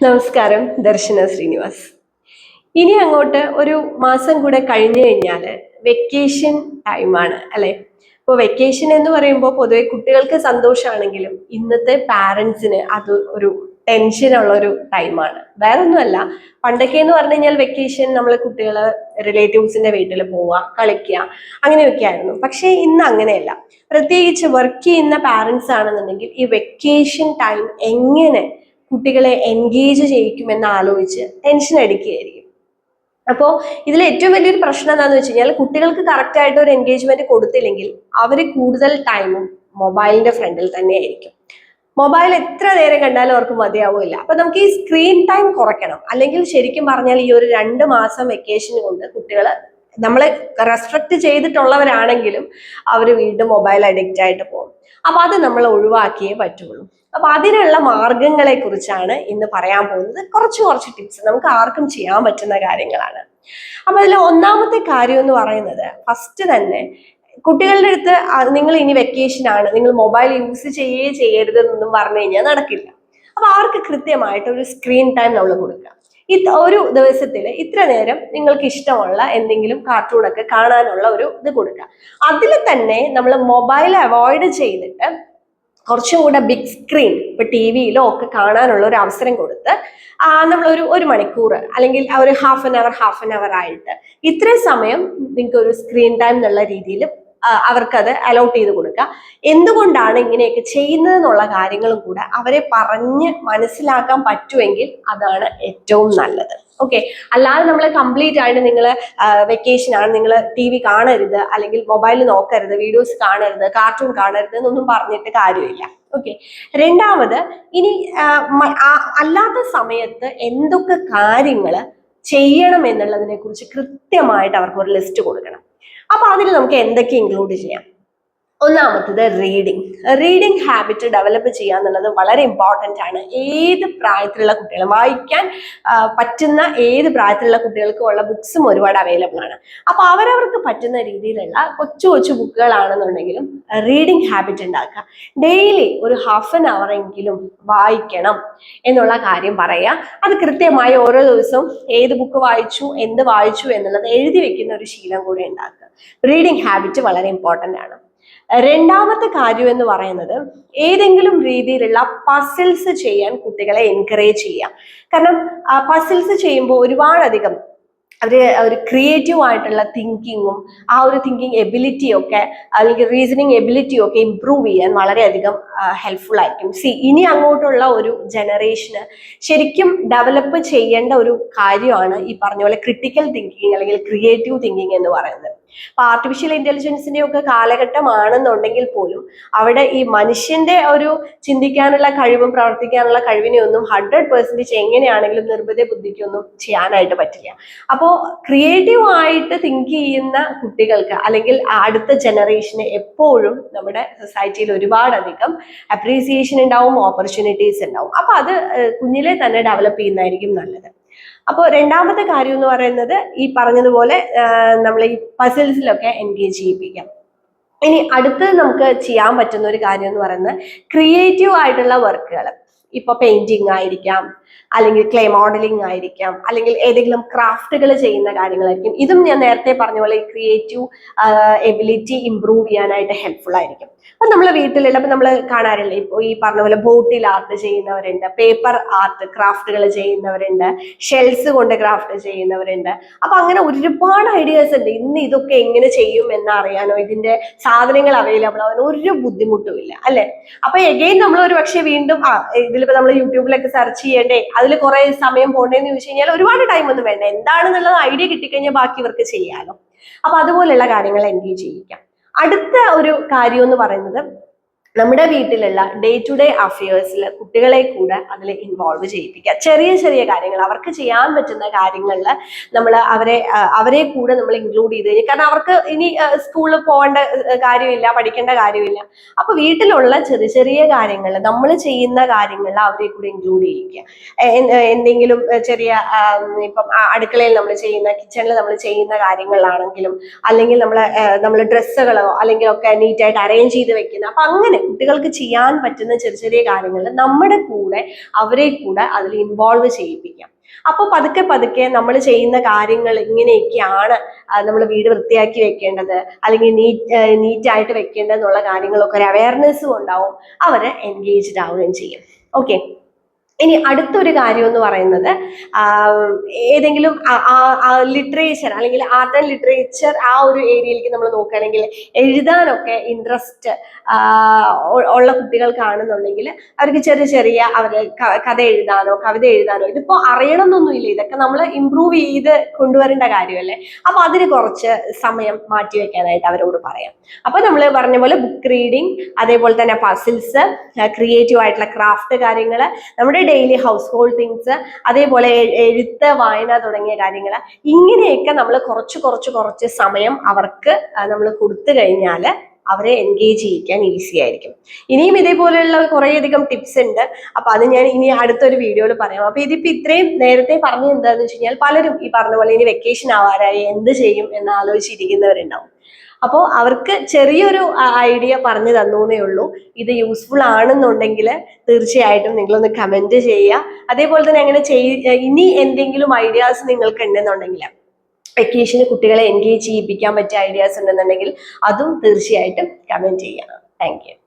നമസ്കാരം ദർശന ശ്രീനിവാസ്. ഇനി അങ്ങോട്ട് ഒരു മാസം കൂടെ കഴിഞ്ഞു കഴിഞ്ഞാൽ വെക്കേഷൻ ടൈമാണ് അല്ലെ? ഇപ്പോൾ വെക്കേഷൻ എന്ന് പറയുമ്പോൾ പൊതുവെ കുട്ടികൾക്ക് സന്തോഷമാണെങ്കിലും ഇന്നത്തെ പാരൻസിന് അത് ഒരു ടെൻഷനുള്ള ഒരു ടൈമാണ് വേറെ ഒന്നുമല്ല പണ്ടൊക്കെ എന്ന് പറഞ്ഞു കഴിഞ്ഞാൽ വെക്കേഷൻ നമ്മൾ കുട്ടികൾ റിലേറ്റീവ്സിന്റെ വീട്ടിൽ പോവുക കളിക്കുക അങ്ങനെയൊക്കെ ആയിരുന്നു. പക്ഷേ ഇന്ന് അങ്ങനെയല്ല. പ്രത്യേകിച്ച് വർക്ക് ചെയ്യുന്ന പാരൻസ് ആണെന്നുണ്ടെങ്കിൽ ഈ വെക്കേഷൻ ടൈം എങ്ങനെ കുട്ടികളെ എൻഗേജ് ചെയ്യിക്കുമെന്ന് ആലോചിച്ച് ടെൻഷൻ അടിക്കുകയായിരിക്കും. അപ്പോൾ ഇതിൽ ഏറ്റവും വലിയൊരു പ്രശ്നം എന്താണെന്ന് വെച്ച് കഴിഞ്ഞാൽ കുട്ടികൾക്ക് കറക്റ്റായിട്ട് ഒരു എൻഗേജ്മെന്റ് കൊടുത്തില്ലെങ്കിൽ അവർ കൂടുതൽ ടൈമും മൊബൈലിന്റെ ഫ്രണ്ടിൽ തന്നെ ആയിരിക്കും. മൊബൈൽ എത്ര നേരം കണ്ടാലും അവർക്ക് മതിയാവില്ല അപ്പൊ നമുക്ക് ഈ സ്ക്രീൻ ടൈം കുറയ്ക്കണം. അല്ലെങ്കിൽ ശരിക്കും പറഞ്ഞാൽ ഈ ഒരു രണ്ട് മാസം വെക്കേഷൻ കൊണ്ട് കുട്ടികൾ നമ്മളെ റെസ്ട്രിക്ട് ചെയ്തിട്ടുള്ളവരാണെങ്കിലും അവർ വീണ്ടും മൊബൈൽ അഡിക്റ്റ് ആയിട്ട് പോകും. അപ്പൊ അത് നമ്മൾ ഒഴിവാക്കിയേ പറ്റുള്ളൂ. അപ്പൊ അതിനുള്ള മാർഗങ്ങളെ കുറിച്ചാണ് ഇന്ന് പറയാൻ പോകുന്നത്. കുറച്ച് കുറച്ച് ടിപ്സ് നമുക്ക് ആർക്കും ചെയ്യാൻ പറ്റുന്ന കാര്യങ്ങളാണ്. അപ്പൊ അതിൽ ഒന്നാമത്തെ കാര്യം എന്ന് പറയുന്നത് ഫസ്റ്റ് തന്നെ കുട്ടികളുടെ അടുത്ത് നിങ്ങൾ ഇനി വെക്കേഷൻ ആണ് നിങ്ങൾ മൊബൈൽ യൂസ് ചെയ്യേ ചെയ്യരുത് എന്നൊന്നും പറഞ്ഞു കഴിഞ്ഞാൽ നടക്കില്ല. അപ്പൊ അവർക്ക് കൃത്യമായിട്ട് ഒരു സ്ക്രീൻ ടൈം നമ്മൾ കൊടുക്കുക. ഈ ഒരു ദിവസത്തിൽ ഇത്ര നേരം നിങ്ങൾക്ക് ഇഷ്ടമുള്ള എന്തെങ്കിലും കാർട്ടൂണൊക്കെ കാണാനുള്ള ഒരു ഇത് കൊടുക്കുക. അതിൽ തന്നെ നമ്മൾ മൊബൈൽ അവോയ്ഡ് ചെയ്തിട്ട് കുറച്ചും കൂടെ ബിഗ് സ്ക്രീൻ ഇപ്പൊ ടി വിയിലോ ഒക്കെ കാണാനുള്ള ഒരു അവസരം കൊടുത്ത് നമ്മളൊരു ഒരു മണിക്കൂർ അല്ലെങ്കിൽ ഒരു half an hour half an hour ആയിട്ട് ഇത്രയും സമയം നിങ്ങൾക്ക് ഒരു സ്ക്രീൻ ടൈം എന്നുള്ള രീതിയിൽ അവർക്കത് അലോട്ട് ചെയ്ത് കൊടുക്കുക. എന്തുകൊണ്ടാണ് ഇങ്ങനെയൊക്കെ ചെയ്യുന്നത് എന്നുള്ള കാര്യങ്ങളും കൂടെ അവരെ പറഞ്ഞ് മനസ്സിലാക്കാൻ പറ്റുമെങ്കിൽ അതാണ് ഏറ്റവും നല്ലത്. ഓക്കെ അല്ലാതെ നമ്മൾ കംപ്ലീറ്റ് ആയിട്ട് നിങ്ങൾ വെക്കേഷൻ ആണ് നിങ്ങൾ ടി വി കാണരുത് അല്ലെങ്കിൽ മൊബൈൽ നോക്കരുത് വീഡിയോസ് കാണരുത് കാർട്ടൂൺ കാണരുത് എന്നൊന്നും പറഞ്ഞിട്ട് കാര്യമില്ല. ഓക്കെ രണ്ടാമത് ഇനി അല്ലാത്ത സമയത്ത് എന്തൊക്കെ കാര്യങ്ങൾ ചെയ്യണം എന്നുള്ളതിനെ കുറിച്ച് കൃത്യമായിട്ട് അവർക്ക് ഒരു ലിസ്റ്റ് കൊടുക്കണം. അപ്പൊ അതിൽ നമുക്ക് എന്തൊക്കെ ഇൻക്ലൂഡ് ചെയ്യാം? ഒന്നാമത്തത് റീഡിങ് റീഡിങ് ഹാബിറ്റ് ഡെവലപ്പ് ചെയ്യുക എന്നുള്ളത് വളരെ ഇമ്പോർട്ടന്റ് ആണ്. ഏത് പ്രായത്തിലുള്ള കുട്ടികൾ വായിക്കാൻ പറ്റുന്ന ഏത് പ്രായത്തിലുള്ള കുട്ടികൾക്കും ഉള്ള ബുക്സും ഒരുപാട് അവൈലബിൾ ആണ്. അപ്പോൾ അവരവർക്ക് പറ്റുന്ന രീതിയിലുള്ള കൊച്ചു കൊച്ചു ബുക്കുകളാണെന്നുണ്ടെങ്കിലും റീഡിങ് ഹാബിറ്റ് ഉണ്ടാക്കുക. ഡെയിലി ഒരു ഹാഫ് ആൻ അവർ എങ്കിലും വായിക്കണം എന്നുള്ള കാര്യം പറയുക. അത് കൃത്യമായി ഓരോ ദിവസവും ഏത് ബുക്ക് വായിച്ചു എന്ത് വായിച്ചു എന്നുള്ളത് എഴുതി വെക്കുന്ന ഒരു ശീലം കൂടി ഉണ്ടാക്കുക. റീഡിങ് ഹാബിറ്റ് വളരെ ഇമ്പോർട്ടന്റ് ആണ്. രണ്ടാമത്തെ കാര്യം എന്ന് പറയുന്നത് ഏതെങ്കിലും രീതിയിലുള്ള പസിൽസ് ചെയ്യാൻ കുട്ടികളെ എൻകറേജ് ചെയ്യാം. കാരണം പസിൽസ് ചെയ്യുമ്പോൾ ഒരുപാടധികം അവർ ഒരു ക്രിയേറ്റീവ് ആയിട്ടുള്ള തിങ്കിങ്ങും ആ ഒരു തിങ്കിങ് എബിലിറ്റിയൊക്കെ അല്ലെങ്കിൽ റീസണിങ് എബിലിറ്റി ഒക്കെ ഇമ്പ്രൂവ് ചെയ്യാൻ വളരെയധികം ഹെൽപ്ഫുൾ ആയിരിക്കും. സി ഇനി അങ്ങോട്ടുള്ള ഒരു ജനറേഷന് ശരിക്കും ഡെവലപ്പ് ചെയ്യേണ്ട ഒരു കാര്യമാണ് ഈ പറഞ്ഞ പോലെ ക്രിട്ടിക്കൽ തിങ്കിങ് അല്ലെങ്കിൽ ക്രിയേറ്റീവ് തിങ്കിങ് എന്ന് പറയുന്നത്. അപ്പൊ ആർട്ടിഫിഷ്യൽ ഇന്റലിജൻസിന്റെ ഒക്കെ കാലഘട്ടമാണെന്നുണ്ടെങ്കിൽ പോലും അവിടെ ഈ മനുഷ്യന്റെ ഒരു ചിന്തിക്കാനുള്ള കഴിവും പ്രവർത്തിക്കാനുള്ള കഴിവിനെ ഒന്നും ഹൺഡ്രഡ് പെർസെന്റേജ് എങ്ങനെയാണെങ്കിലും നിർമ്മിത ബുദ്ധിക്കൊന്നും ചെയ്യാനായിട്ട് പറ്റില്ല. അപ്പോ ക്രിയേറ്റീവ് ആയിട്ട് തിങ്ക് ചെയ്യുന്ന കുട്ടികൾക്ക് അല്ലെങ്കിൽ അടുത്ത ജനറേഷന് എപ്പോഴും നമ്മുടെ സൊസൈറ്റിയിൽ ഒരുപാടധികം അപ്രീസിയേഷൻ ഉണ്ടാവും ഓപ്പർച്യൂണിറ്റീസ് ഉണ്ടാവും. അപ്പൊ അത് കുഞ്ഞിലെ തന്നെ ഡെവലപ്പ് ചെയ്യുന്നതായിരിക്കും നല്ലത്. അപ്പോൾ രണ്ടാമത്തെ കാര്യം എന്ന് പറയുന്നത് ഈ പറഞ്ഞതുപോലെ നമ്മൾ ഈ പസിൽസിലൊക്കെ എൻഗേജ് ചെയ്യിപ്പിക്കാം. ഇനി അടുത്ത് നമുക്ക് ചെയ്യാൻ പറ്റുന്ന ഒരു കാര്യം എന്ന് പറയുന്നത് ക്രിയേറ്റീവ് ആയിട്ടുള്ള വർക്കുകൾ ഇപ്പൊ പെയിന്റിങ് ആയിരിക്കാം അല്ലെങ്കിൽ ക്ലേ മോഡലിംഗ് ആയിരിക്കാം അല്ലെങ്കിൽ ഏതെങ്കിലും ക്രാഫ്റ്റുകൾ ചെയ്യുന്ന കാര്യങ്ങളായിരിക്കും. ഇതും ഞാൻ നേരത്തെ പറഞ്ഞ പോലെ ക്രിയേറ്റീവ് എബിലിറ്റി ഇമ്പ്രൂവ് ചെയ്യാനായിട്ട് ഹെൽപ്ഫുൾ ആയിരിക്കും. അപ്പൊ നമ്മൾ വീട്ടിലുള്ള നമ്മൾ കാണാറില്ലേ ഇപ്പോൾ ഈ പറഞ്ഞ പോലെ ബോട്ടിൽ ആർട്ട് ചെയ്യുന്നവരുണ്ട് പേപ്പർ ആർട്ട് ക്രാഫ്റ്റുകൾ ചെയ്യുന്നവരുണ്ട് ഷെൽസ് കൊണ്ട് ക്രാഫ്റ്റ് ചെയ്യുന്നവരുണ്ട്. അപ്പൊ അങ്ങനെ ഒരുപാട് ഐഡിയാസ് ഉണ്ട്. ഇന്ന് ഇതൊക്കെ എങ്ങനെ ചെയ്യും എന്ന് അറിയാനോ ഇതിന്റെ സാധനങ്ങൾ അവൈലബിൾ ആവാനോ ഒരു ബുദ്ധിമുട്ടും ഇല്ല അല്ലെ? അപ്പൊ എഗെയിൻ നമ്മൾ ഒരു പക്ഷേ വീണ്ടും ആ ഇതിലിപ്പോ നമ്മൾ യൂട്യൂബിലൊക്കെ സെർച്ച് ചെയ്യണ്ടേ അതിൽ കുറെ സമയം പോകണ്ടേന്ന് ചോദിച്ചു കഴിഞ്ഞാൽ ഒരുപാട് ടൈം ഒന്നും വേണ്ട. എന്താണെന്നുള്ള ഐഡിയ കിട്ടിക്കഴിഞ്ഞാൽ ബാക്കി ഇവർക്ക് ചെയ്യാലോ. അപ്പൊ അതുപോലെയുള്ള കാര്യങ്ങൾ എൻഗേജ് ചെയ്യിക്കാം. അടുത്ത ഒരു കാര്യം എന്ന് പറയുന്നത് നമ്മുടെ വീട്ടിലുള്ള ഡേ ടു ഡേ അഫയേഴ്സിൽ കുട്ടികളെ കൂടെ അതിൽ ഇൻവോൾവ് ചെയ്യിപ്പിക്കുക. ചെറിയ ചെറിയ കാര്യങ്ങൾ അവർക്ക് ചെയ്യാൻ പറ്റുന്ന കാര്യങ്ങളിൽ നമ്മൾ അവരെ അവരെ കൂടെ നമ്മൾ ഇൻക്ലൂഡ് ചെയ്ത് കഴിഞ്ഞാൽ കാരണം അവർക്ക് ഇനി സ്കൂളിൽ പോകേണ്ട കാര്യമില്ല പഠിക്കേണ്ട കാര്യമില്ല. അപ്പൊ വീട്ടിലുള്ള ചെറിയ ചെറിയ കാര്യങ്ങൾ നമ്മൾ ചെയ്യുന്ന കാര്യങ്ങളിൽ അവരെ കൂടെ ഇൻക്ലൂഡ് ചെയ്യിക്കുക എന്തെങ്കിലും ചെറിയ ഇപ്പം അടുക്കളയിൽ നമ്മൾ ചെയ്യുന്ന കിച്ചണിൽ നമ്മൾ ചെയ്യുന്ന കാര്യങ്ങളാണെങ്കിലും അല്ലെങ്കിൽ നമ്മൾ നമ്മൾ ഡ്രസ്സുകളോ അല്ലെങ്കിൽ ഒക്കെ നീറ്റായിട്ട് അറേഞ്ച് ചെയ്ത് വെക്കുന്ന അപ്പൊ അങ്ങനെ കുട്ടികൾക്ക് ചെയ്യാൻ പറ്റുന്ന ചെറിയ ചെറിയ കാര്യങ്ങൾ നമ്മുടെ കൂടെ അവരെ കൂടെ അതിൽ ഇൻവോൾവ് ചെയ്യിപ്പിക്കാം. അപ്പൊ പതുക്കെ പതുക്കെ നമ്മൾ ചെയ്യുന്ന കാര്യങ്ങൾ ഇങ്ങനെയൊക്കെയാണ് നമ്മൾ വീട് വൃത്തിയാക്കി വെക്കേണ്ടത് അല്ലെങ്കിൽ നീറ്റ് നീറ്റായിട്ട് വെക്കേണ്ടത് എന്നുള്ള കാര്യങ്ങളൊക്കെ ഒരു അവയർനെസ്സും ഉണ്ടാവും അവർ എൻഗേജ്ഡ് ആവുകയും ചെയ്യും. ഓക്കെ ഇനി അടുത്തൊരു കാര്യം എന്ന് പറയുന്നത് ഏതെങ്കിലും ലിറ്ററേച്ചർ അല്ലെങ്കിൽ ആർട്ട് ആൻഡ് ലിറ്ററേച്ചർ ആ ഒരു ഏരിയയിലേക്ക് നമ്മൾ നോക്കുകയാണെങ്കിൽ എഴുതാനൊക്കെ ഇൻട്രസ്റ്റ് ഉള്ള കുട്ടികൾ കാണുന്നുണ്ടെങ്കിൽ അവർക്ക് ചെറിയ ചെറിയ അവർ കഥ എഴുതാനോ കവിത എഴുതാനോ ഇതിപ്പോൾ അറിയണമെന്നൊന്നുമില്ല. ഇതൊക്കെ നമ്മൾ ഇമ്പ്രൂവ് ചെയ്ത് കൊണ്ടുവരേണ്ട കാര്യമല്ലേ? അപ്പം അതിന് കുറച്ച് സമയം മാറ്റി വെക്കാനായിട്ട് അവരോട് പറയാം. അപ്പം നമ്മൾ പറഞ്ഞ പോലെ ബുക്ക് റീഡിങ് അതേപോലെ തന്നെ പസിൽസ് ക്രിയേറ്റീവ് ആയിട്ടുള്ള ക്രാഫ്റ്റ് കാര്യങ്ങൾ നമ്മുടെ ഡെയിലി ഹൗസ് ഹോൾഡ് തിങ്സ് അതേപോലെ എഴുത്ത് വായന തുടങ്ങിയ കാര്യങ്ങൾ. ഇങ്ങനെയൊക്കെ നമ്മൾ കുറച്ച് കുറച്ച് കുറച്ച് സമയം അവർക്ക് നമ്മൾ കൊടുത്തു കഴിഞ്ഞാൽ അവരെ എൻഗേജ് ചെയ്യിക്കാൻ ഈസി ആയിരിക്കും. ഇനിയും ഇതേപോലെയുള്ള കുറേയധികം ടിപ്സ് ഉണ്ട്. അപ്പൊ അത് ഞാൻ ഇനി അടുത്തൊരു വീഡിയോയിൽ പറയാം. അപ്പൊ ഇതിപ്പോ ഇത്രയും നേരത്തെ പറഞ്ഞു എന്താണെന്ന് വെച്ച് കഴിഞ്ഞാൽ പലരും ഈ പറഞ്ഞ പോലെ ഇനി വെക്കേഷൻ ആവാറായി എന്ത് ചെയ്യും എന്ന് ആലോചിച്ചിരിക്കുന്നവരുണ്ടാവും. അപ്പോൾ അവർക്ക് ചെറിയൊരു ഐഡിയ പറഞ്ഞു തന്നൂന്നേ ഉള്ളൂ. ഇത് യൂസ്ഫുൾ ആണെന്നുണ്ടെങ്കിൽ തീർച്ചയായിട്ടും നിങ്ങളൊന്ന് കമന്റ് ചെയ്യുക. അതേപോലെ തന്നെ അങ്ങനെ ചെയ് ഇനി എന്തെങ്കിലും ഐഡിയാസ് നിങ്ങൾക്ക് ഉണ്ടെന്നുണ്ടെങ്കിൽ വെക്കേഷന് കുട്ടികളെ എൻഗേജ് ചെയ്യിപ്പിക്കാൻ പറ്റിയ ഐഡിയാസ് ഉണ്ടെന്നുണ്ടെങ്കിൽ അതും തീർച്ചയായിട്ടും കമന്റ് ചെയ്യണം. താങ്ക്